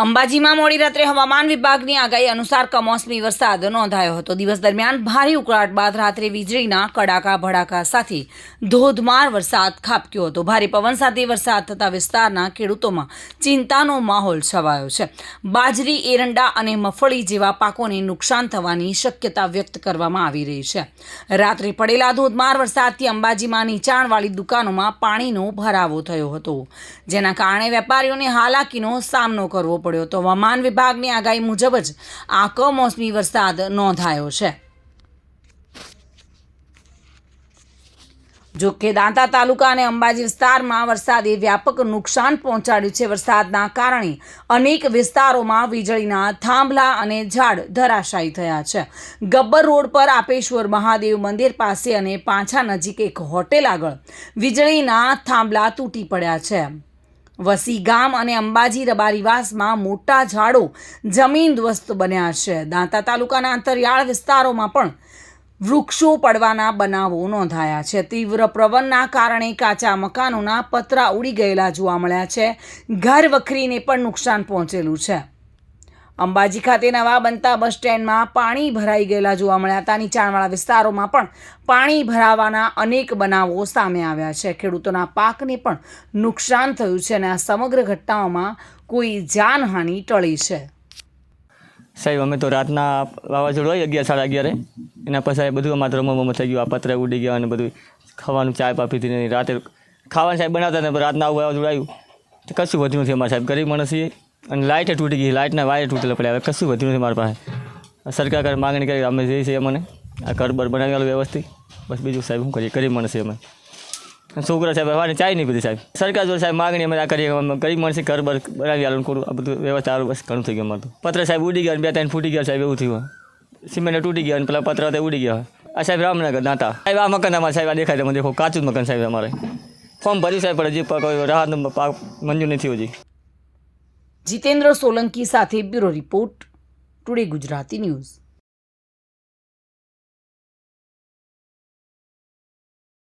અંબાજીમાં મોડી રાત્રે હવામાન વિભાગની આગાહી અનુસાર કમોસમી વરસાદ નોંધાયો હતો. દિવસ દરમિયાન ભારે ઉકળાટ બાદ રાત્રે વીજળીના કડાકા ભડાકા સાથે ધોધમાર વરસાદ ખાબક્યો હતો. ભારે પવન સાથે વરસાદ થતા વિસ્તારના ખેડૂતોમાં ચિંતાનો માહોલ છવાયો છે. બાજરી, એરંડા અને મફળી જેવા પાકોને નુકસાન થવાની શક્યતા વ્યક્ત કરવામાં આવી રહી છે. રાત્રે પડેલા ધોધમાર વરસાદથી અંબાજીમાં નીચાણવાળી દુકાનોમાં પાણીનો ભરાવો થયો હતો. જેના કારણે વેપારીઓને હાલાકીનો સામનો કરવો પડ્યો. હતો. હવામાન વિભાગની આગાહી મુજબ જ આ કમોસમી વરસાદ નોંધાયો છે. જો કે દાંતા તાલુકા અને અંબાજી વિસ્તારમાં વરસાદે વ્યાપક નુકસાન પહોંચાડ્યું છે. વરસાદના કારણે અનેક વિસ્તારોમાં વીજળીના થાંભલા અને ઝાડ ધરાશાયી થયા છે. ગબ્બર રોડ પર આપેશ્વર મહાદેવ મંદિર પાસે અને પાંછા નજીક એક હોટેલ આગળ વીજળીના થાંભલા તૂટી પડ્યા છે. વસી ગામ અને અંબાજી રબારીવાસમાં મોટા ઝાડો જમીન ધ્વસ્ત બન્યા છે. દાંતા તાલુકાના અંતરિયાળ વિસ્તારોમાં પણ વૃક્ષો પડવાના બનાવો નોંધાયા છે. તીવ્ર પ્રવનના કારણે કાચા મકાનોના પતરા ઉડી ગયેલા જોવા મળ્યા છે. ઘર વખરીને પણ નુકસાન પહોંચેલું છે. અંબાજી ખાતે નવા બનતા બસ સ્ટેન્ડમાં પાણી ભરાઈ ગયેલા જોવા મળ્યા. હતા નીચાણવાળા વિસ્તારોમાં પણ પાણી ભરાવાના અનેક બનાવો સામે આવ્યા છે. ખેડૂતોના પાકને પણ નુકસાન થયું છે અને આ સમગ્ર ઘટનાઓમાં કોઈ જાનહાનિ ટળી છે. સાહેબ, અમે તો રાતના વાવાઝોડું હોય અગિયાર સાડા અગિયારે. એના પછી બધું અમારે રમવામાં થઈ ગયું. આ પતરા ઉડી ગયા અને બધું ખાવાનું ચા પા પીધી નહીં રાતે ખાવાનું સાહેબ બનાવતા રાતના આવું વાવાઝોડું આવ્યું. કશું વધ્યું નથી અમારે સાહેબ. ગરીબ માણસ છીએ. લાઇટે તૂટી ગઈ લાઇટના વાયર તૂટેલા પડ્યા હવે કશું વધ્યું નથી મારા પાસે. સરકાર કરે માગણી કરી, અમે જઈએ છીએ અમને. આ ઘર બર બનાવી આલું વ્યવસ્થિત. બસ બીજું સાહેબ શું કરીએ? ગરીબ માણસ છીએ અમે. અને છોકરા સાહેબ હવાને ચાય નહીં પીધી સાહેબ. સરકાર જોડે સાહેબ માગણી અમે આ કરીએ, અમે ગરીબ માણસે ઘર બર બનાવી આલું કરું. આ બધું વ્યવસ્થા આલું બસ ઘણું થઈ ગયું અમારું. તો. પત્ર સાહેબ ઉડી ગયા અને બે ત્રણ ફૂટી ગયા સાહેબ, એવું થયું. સિમેન્ટ તૂટી ગયા અને પેલા પત્ર હતા એ ઉડી ગયા. આ સાહેબ રામનગર દાંતા સાહેબ, આ મકાન અમારે સાહેબ, આ દેખાય તમે દેખો. કાચું જ મકાન સાહેબ અમારે. ફોર્મ ભર્યું સાહેબ, પણ હજી કોઈ રાહત પાક મંજૂર નથી હજી. જીતેન્દ્ર સોલંકી સાથે bureau report today Gujarati news.